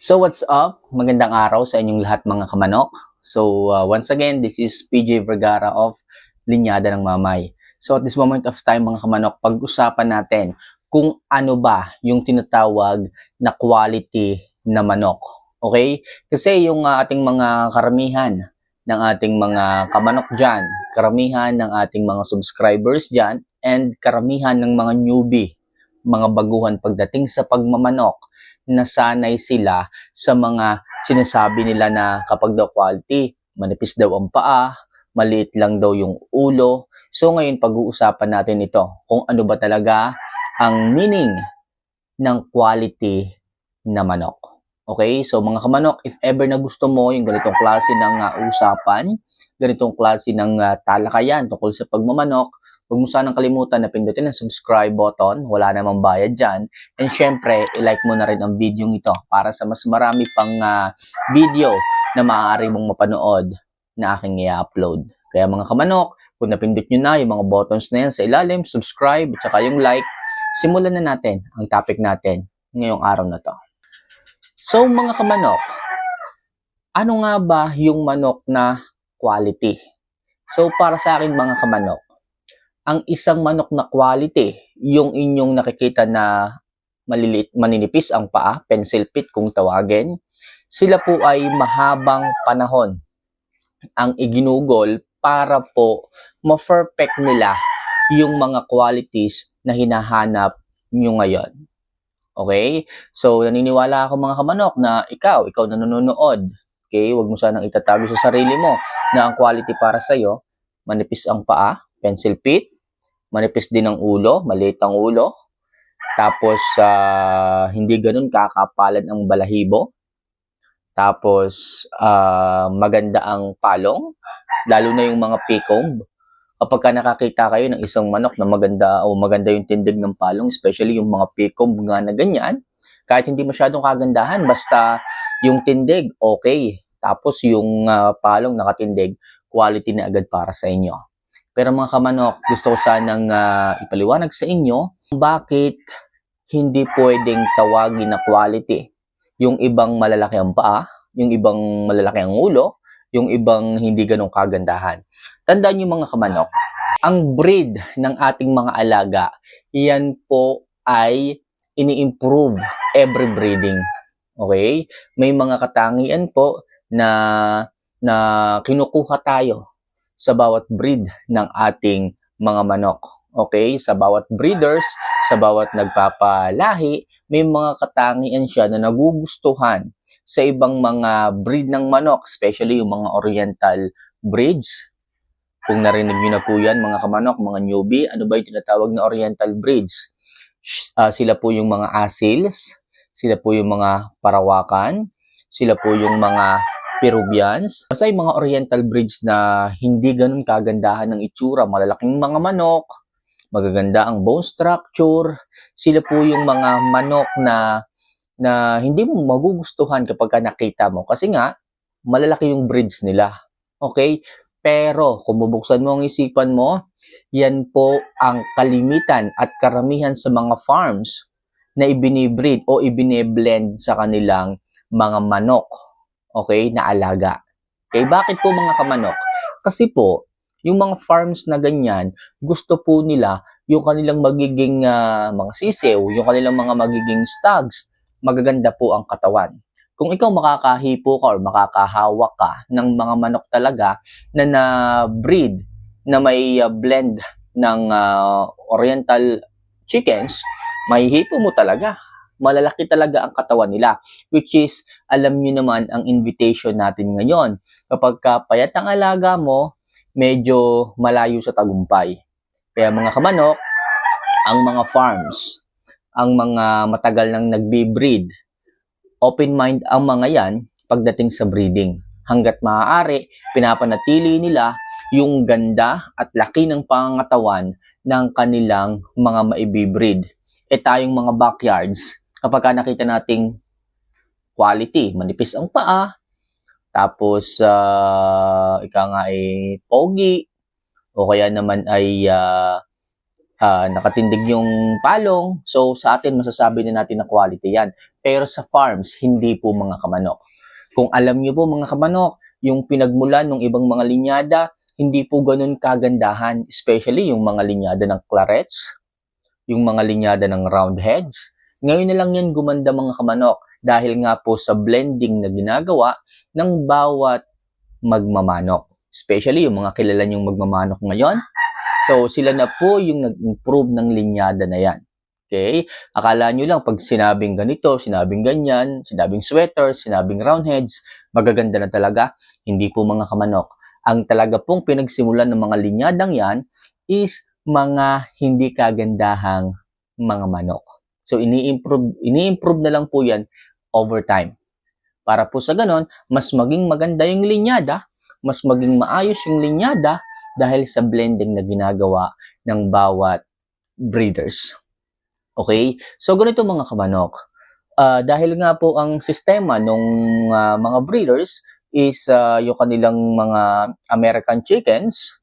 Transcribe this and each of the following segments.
So what's up? Magandang araw sa inyong lahat mga kamanok. So uh, once again, this is PJ Vergara of Linyada ng Mamay. So at this moment of time mga kamanok, pag-usapan natin kung ano ba yung tinatawag na quality na manok. Okay? Kasi yung uh, ating mga karamihan ng ating mga kamanok dyan, karamihan ng ating mga subscribers dyan, and karamihan ng mga newbie, mga baguhan pagdating sa pagmamanok, nasanay sila sa mga sinasabi nila na kapag daw quality, manipis daw ang paa, maliit lang daw yung ulo. So ngayon pag-uusapan natin ito, kung ano ba talaga ang meaning ng quality na manok. Okay? So mga kamanok, if ever na gusto mo yung ganitong klase ng uh, usapan, ganitong klase ng uh, talakayan tungkol sa pagmamanok, Huwag mo sanang kalimutan na pindutin ang subscribe button, wala namang bayad dyan. And syempre, i-like mo na rin ang video ito para sa mas marami pang uh, video na maaari mong mapanood na aking i-upload. Kaya mga kamanok, kung napindot nyo na yung mga buttons na yan sa ilalim, subscribe, at saka yung like, simulan na natin ang topic natin ngayong araw na to. So mga kamanok, ano nga ba yung manok na quality? So para sa akin mga kamanok, ang isang manok na quality, yung inyong nakikita na maliliit, maninipis ang paa, pencil pit kung tawagin, sila po ay mahabang panahon ang iginugol para po ma-perfect nila yung mga qualities na hinahanap nyo ngayon. Okay? So, naniniwala ako mga kamanok na ikaw, ikaw na nanonood, okay, wag mo sanang itatago sa sarili mo na ang quality para sa'yo, manipis ang paa, pencil pit, manipis din ang ulo, maliit ang ulo. Tapos, uh, hindi ganun kakapalad ang balahibo. Tapos, uh, maganda ang palong, lalo na yung mga picomb. Kapag ka nakakita kayo ng isang manok na maganda o maganda yung tindig ng palong, especially yung mga picomb nga na ganyan, kahit hindi masyadong kagandahan, basta yung tindig, okay. Tapos yung uh, palong nakatindig, quality na agad para sa inyo. Pero mga kamanok, gusto ko sanang uh, ipaliwanag sa inyo bakit hindi pwedeng tawagin na quality yung ibang malalaki ang paa, yung ibang malalaki ang ulo, yung ibang hindi ganong kagandahan. Tandaan niyo mga kamanok, ang breed ng ating mga alaga, yan po ay ini-improve every breeding. Okay? May mga katangian po na na kinukuha tayo sa bawat breed ng ating mga manok. Okay? Sa bawat breeders, sa bawat nagpapalahi, may mga katangian siya na nagugustuhan sa ibang mga breed ng manok, especially yung mga oriental breeds. Kung narinig nyo na po yan, mga kamanok, mga newbie, ano ba yung tinatawag na oriental breeds? Uh, sila po yung mga asils, sila po yung mga parawakan, sila po yung mga Peruvians. Basta yung mga oriental breeds na hindi ganun kagandahan ng itsura, malalaking mga manok, magaganda ang bone structure, sila po yung mga manok na na hindi mo magugustuhan kapag nakita mo kasi nga malalaki yung breeds nila. Okay? Pero kung bubuksan mo ang isipan mo, yan po ang kalimitan at karamihan sa mga farms na ibinibreed o ibiniblend sa kanilang mga manok okay, na alaga. Okay, bakit po mga kamanok? Kasi po, yung mga farms na ganyan, gusto po nila yung kanilang magiging uh, mga sisew, yung kanilang mga magiging stags, magaganda po ang katawan. Kung ikaw makakahipo ka or makakahawak ka ng mga manok talaga na na-breed na may uh, blend ng uh, oriental chickens, mahihipo mo talaga. Malalaki talaga ang katawan nila. Which is, alam nyo naman ang invitation natin ngayon. Kapag kapayat ang alaga mo, medyo malayo sa tagumpay. Kaya mga kamanok, ang mga farms, ang mga matagal nang nagbe-breed, open mind ang mga yan pagdating sa breeding. Hanggat maaari, pinapanatili nila yung ganda at laki ng pangangatawan ng kanilang mga maibibreed. E tayong mga backyards, kapag nakita nating quality. Manipis ang paa. Tapos, uh, ika nga ay pogi. O kaya naman ay uh, uh, nakatindig yung palong. So, sa atin, masasabi na natin na quality yan. pero sa farms, hindi po mga kamanok. Kung alam niyo po mga kamanok, yung pinagmulan ng ibang mga linyada, hindi po ganun kagandahan, especially yung mga linyada ng clarets, yung mga linyada ng roundheads. Ngayon na lang yan gumanda mga kamanok dahil nga po sa blending na ginagawa ng bawat magmamanok. Especially yung mga kilala niyong magmamanok ngayon. So, sila na po yung nag-improve ng linyada na yan. Okay? Akala nyo lang pag sinabing ganito, sinabing ganyan, sinabing sweater, sinabing roundheads, magaganda na talaga. Hindi po mga kamanok. Ang talaga pong pinagsimulan ng mga linyadang yan is mga hindi kagandahang mga manok. So, ini-improve, ini-improve na lang po yan over time. Para po sa ganon, mas maging maganda yung linyada, mas maging maayos yung linyada dahil sa blending na ginagawa ng bawat breeders. Okay? So, ganito mga kamanok. Ah, dahil nga po ang sistema ng mga breeders is ah, yung kanilang mga American chickens,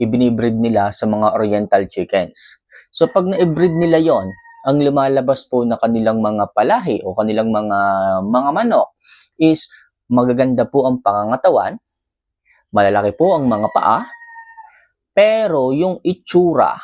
ibinibreed nila sa mga Oriental chickens. So, pag na-breed nila yon ang lumalabas po na kanilang mga palahi o kanilang mga mga manok is magaganda po ang pangangatawan, malalaki po ang mga paa, pero yung itsura,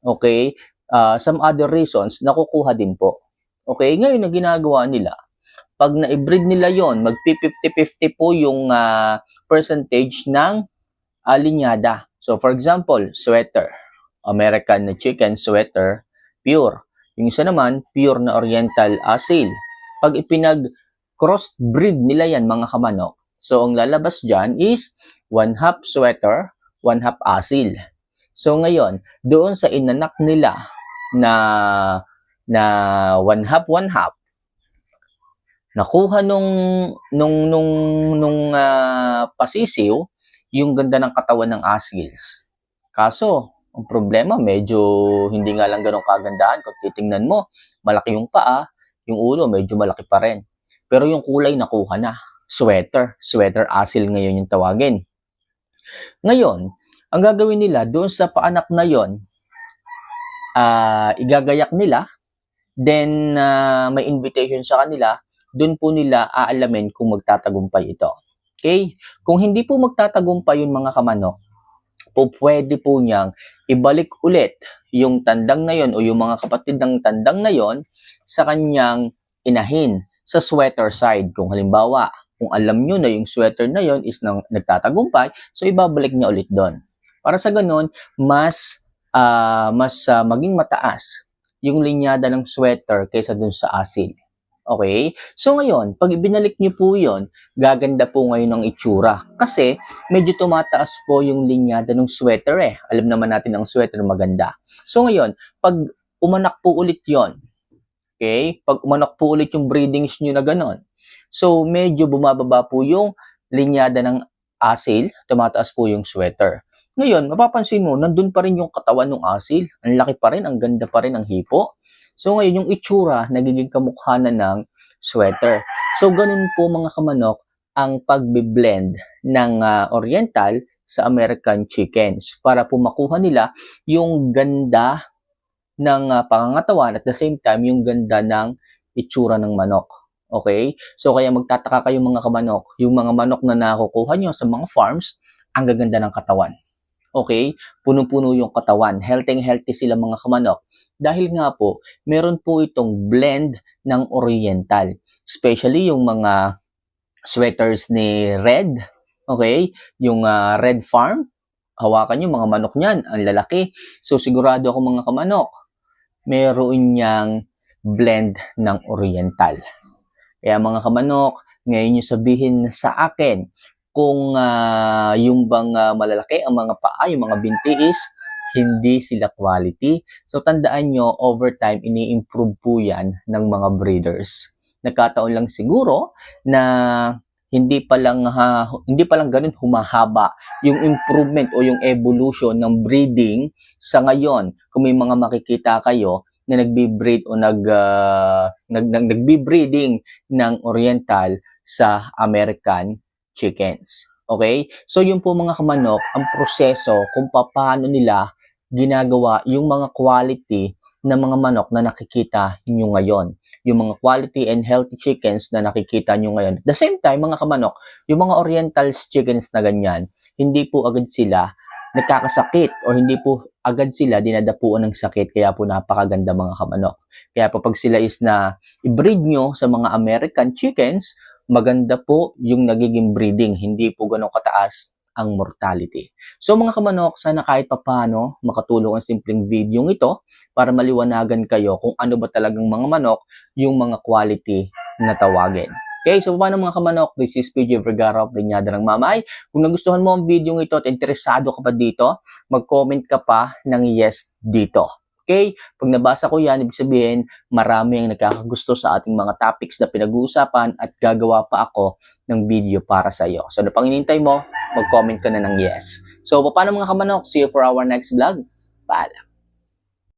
okay, uh, some other reasons, nakukuha din po. Okay, ngayon na ginagawa nila, pag na-breed nila yon mag 50-50 po yung uh, percentage ng uh, linyada. So, for example, sweater. American na chicken sweater, pure. Yung isa naman, pure na oriental asil. Pag ipinag crossbreed nila yan, mga kamanok, so ang lalabas dyan is one half sweater, one half asil. So ngayon, doon sa inanak nila na na one half, one half, nakuha nung nung nung nung uh, pasisiw yung ganda ng katawan ng asils. Kaso, ang problema, medyo hindi nga lang ganun kagandahan. Kung titingnan mo, malaki yung paa, yung ulo, medyo malaki pa rin. Pero yung kulay, nakuha na. Sweater. Sweater asil ngayon yung tawagin. Ngayon, ang gagawin nila, doon sa paanak na yon, uh, igagayak nila, then uh, may invitation sa kanila, doon po nila aalamin kung magtatagumpay ito. Okay? Kung hindi po magtatagumpay yung mga kamanok, po pwede po niyang ibalik ulit yung tandang na yon o yung mga kapatid ng tandang na yon sa kanyang inahin sa sweater side. Kung halimbawa, kung alam nyo na yung sweater na yon is nang, nagtatagumpay, so ibabalik niya ulit doon. Para sa ganun, mas uh, mas uh, maging mataas yung linyada ng sweater kaysa dun sa asil. Okay? So ngayon, pag ibinalik niyo po yon, gaganda po ngayon ang itsura. Kasi medyo tumataas po yung linyada ng sweater eh. Alam naman natin ang sweater maganda. So ngayon, pag umanak po ulit yon, okay? Pag umanak po ulit yung breedings niyo na ganon. So medyo bumababa po yung linyada ng asil, tumataas po yung sweater. Ngayon, mapapansin mo, nandun pa rin yung katawan ng asil. Ang laki pa rin, ang ganda pa rin ang hipo. So ngayon, yung itsura, nagiging kamukha na ng sweater. So ganun po mga kamanok ang pagbe-blend ng uh, oriental sa American chickens para po makuha nila yung ganda ng uh, pangangatawan at the same time yung ganda ng itsura ng manok. Okay? So kaya magtataka kayo mga kamanok, yung mga manok na nakukuha nyo sa mga farms, ang gaganda ng katawan. Okay? Puno-puno yung katawan. Healthy-healthy sila mga kamanok. Dahil nga po, meron po itong blend ng oriental. Especially yung mga sweaters ni Red. Okay? Yung uh, Red Farm. Hawakan nyo mga manok niyan. Ang lalaki. So sigurado ako mga kamanok, meron niyang blend ng oriental. Kaya mga kamanok, ngayon nyo sabihin sa akin, kung uh, yung bang uh, malalaki ang mga paa, yung mga binti is hindi sila quality. So tandaan nyo, over time, ini-improve po yan ng mga breeders. Nagkataon lang siguro na hindi pa lang ha, hindi pa lang ganun humahaba yung improvement o yung evolution ng breeding sa ngayon. Kung may mga makikita kayo na nagbi-breed o nag, uh, nag, nag nagbi-breeding ng oriental sa American chickens. Okay? So yung po mga kamanok, ang proseso kung paano nila ginagawa yung mga quality ng mga manok na nakikita nyo ngayon. Yung mga quality and healthy chickens na nakikita nyo ngayon. At the same time, mga kamanok, yung mga oriental chickens na ganyan, hindi po agad sila nagkakasakit o hindi po agad sila dinadapuan ng sakit kaya po napakaganda mga kamanok. Kaya po pag sila is na i-breed nyo sa mga American chickens, maganda po yung nagiging breeding, hindi po ganun kataas ang mortality. So mga kamanok, sana kahit papano makatulong ang simpleng video ito para maliwanagan kayo kung ano ba talagang mga manok yung mga quality na tawagin. Okay, so paano mga kamanok? This is PJ Vergara of Linyada ng Mamay. Kung nagustuhan mo ang video ito at interesado ka pa dito, mag-comment ka pa ng yes dito. Okay? Pag nabasa ko yan, ibig sabihin, marami ang nagkakagusto sa ating mga topics na pinag-uusapan at gagawa pa ako ng video para sa iyo. So, ano pang inintay mo? Mag-comment ka na ng yes. So, paano mga kamanok? See you for our next vlog. Paalam.